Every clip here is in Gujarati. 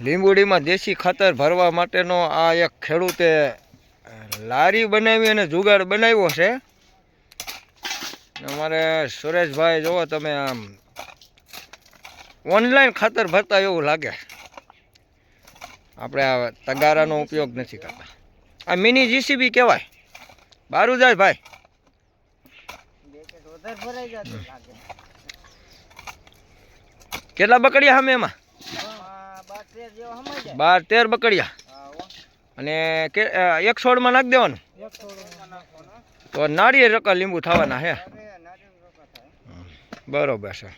લીંબુડીમાં દેશી ખાતર ભરવા માટેનો આ એક ખેડૂતે લારી બનાવી અને જુગાડ બનાવ્યો છે. અમારે સુરેશભાઈ જુઓ તમે આમ ઓનલાઈન ખાતર ભરતા એવું લાગે. આપણે આ તગારાનો ઉપયોગ નથી કરતા. આ મિની જીસીબી કહેવાય. બારું જાય ભાઈ કેટલા બકડીયા સામે એમાં? બાર તેર બકડિયા. અને એક છોડમાં નાખી દેવાનું. તો નાળીએ રકા લીંબુ થવાના હે. બરોબર છે.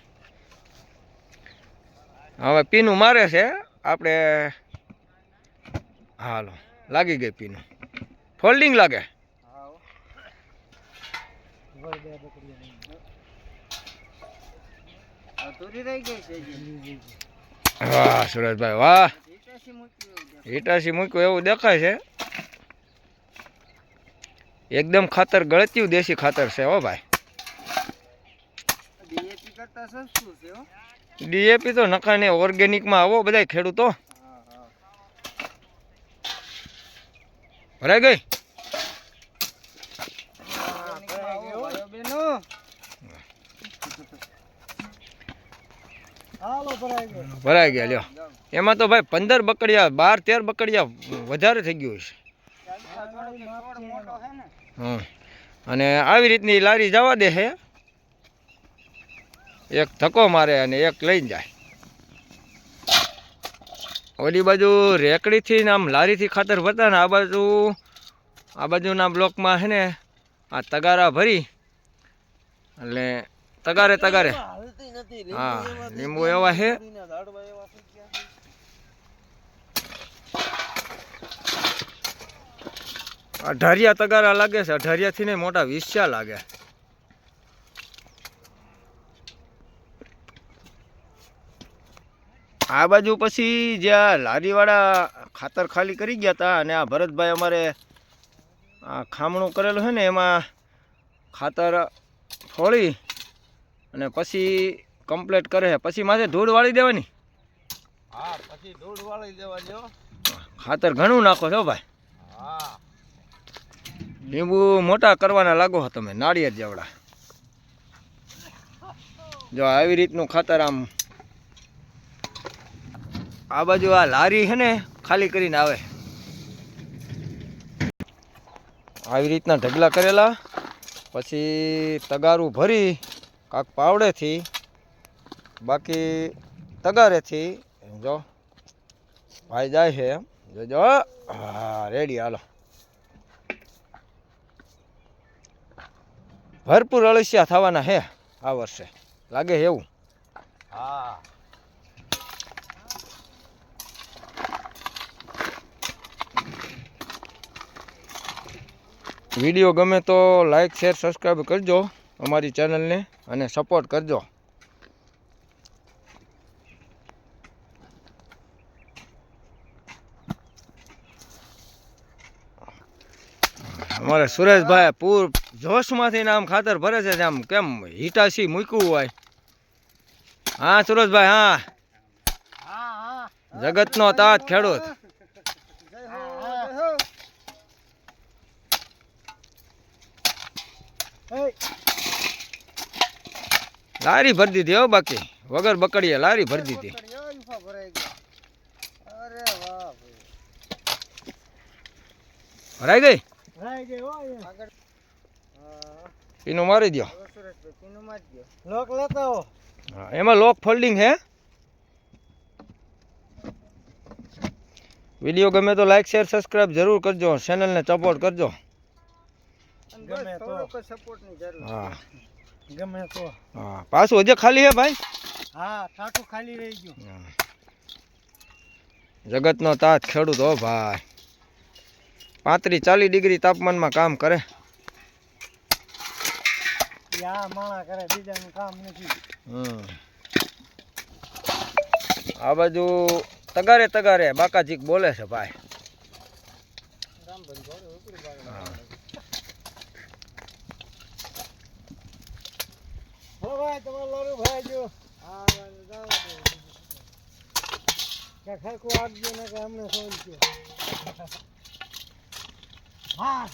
હવે પીનું મારે છે. આપણે હાલો લાગી ગઈ પીનું. ફોલ્ડિંગ લાગે. રહી ગઈ છે. વાહ સુરજભાઈ વાહ ઈટાસી મૂક્યું એવું દેખાય. છે એકદમ ખાતર ગળત્યું દેશી ખાતર છે હો ભાઈ. ડીએપી તો નખાને ઓર્ગેનિકમાં આવો બધા ખેડૂતો. ભરાઈ ગઈ હા, ભરાઈ ગયું, ભાઈઓ બહેનો. હાલો ભરાઈ ગયા. લ્યો. એમાં તો ભાઈ પંદર બકડિયા બાર તેર બકડિયા વધારે થઈ ગયું છે હમ. અને આવી રીતની લારી જવા દે છે એક ધક્કો મારે અને એક લઈને જાય. ઓલી બાજુ રેકડીથી આમ લારીથી ખાતર ભરતા ને આ બાજુ આ બાજુના બ્લોકમાં છે ને આ તગારા ભરી. એટલે તગારે તગારે. નથી હા લીંબુ એવા છે. અઢારિયા તગારા લાગે છે અઢારિયાથી ને મોટા વિસ્યા લાગે આ બાજુ પછી જ્યાં લારીવાળા ખાતર ખાલી કરી ગયા હતા અને આ ભરતભાઈ અમારે આ ખામણું કરેલું છે ને એમાં ખાતર ફોળી અને પછી કમ્પ્લીટ કરે છે. પછી માથે ધૂળ વાળી દેવાની. હા પછી ધૂળ વાળી દેવાની ખાતર ઘણું નાખો છો ભાઈ. હા. લીંબુ મોટા કરવાના લાગો છો તમે નાળિયેર જેવડા. જો આવી રીતનું ખાતર આમ આ બાજુ આ લારી છે ને ખાલી કરીને આવે. આવી રીતના ઢગલા કરેલા. પછી તગારું ભરી કાંક પાવડેથી બાકી તગારેથી જો ભાઈ જાય છે એમ. જોજો હા રેડી હાલો. ભરપૂર અળસિયા થવાના હે આ વર્ષે. લાગે છે એવું? હા. વીડિયો ગમે તો લાઈક શેર સબસ્ક્રાઈબ કરજો અમારી ચેનલને અને સપોર્ટ કરજો. અમારે સુરેશભાઈ પૂર જોશમાંથી આમ ખાતર ભરે છે આમ કેમ હિટાસી મૂક્યું હોય. હા, સુરેશભાઈ, હા. જગતનો તાત ખેડૂત. લારી ભરી દીધી હો બાકી. વગર બકડીએ લારી ભરી દીધી. ભરાઈ ગઈ? આગળ. મારી દો સુરેશભાઈ પીનું મારી દ્યો. લોક લેતા હો એમાં લોક ફોલ્ડિંગ હે. વીડિયો ગમે તો લાઈક શેર સબસ્ક્રાઇબ જરૂર કરજો. ચેનલને સપોર્ટ કરજો. ગમે તો. સપોર્ટ જરૂર હા. ગમે તો. હા પાછું હજે ખાલી હે ભાઈ? હા ટાટું ખાલી રહી ગયું. જગતનો તાત ખેડૂત હો ભાઈ. પાંત્રીસ ચાલીસ ડિગ્રી તાપમાનમાં કામ કરે. આ બાજુ તગારે તગારે બાકાજીક બોલે છે ભાઈ. ખરખું આપજો ને કે અમને સોલ છે હા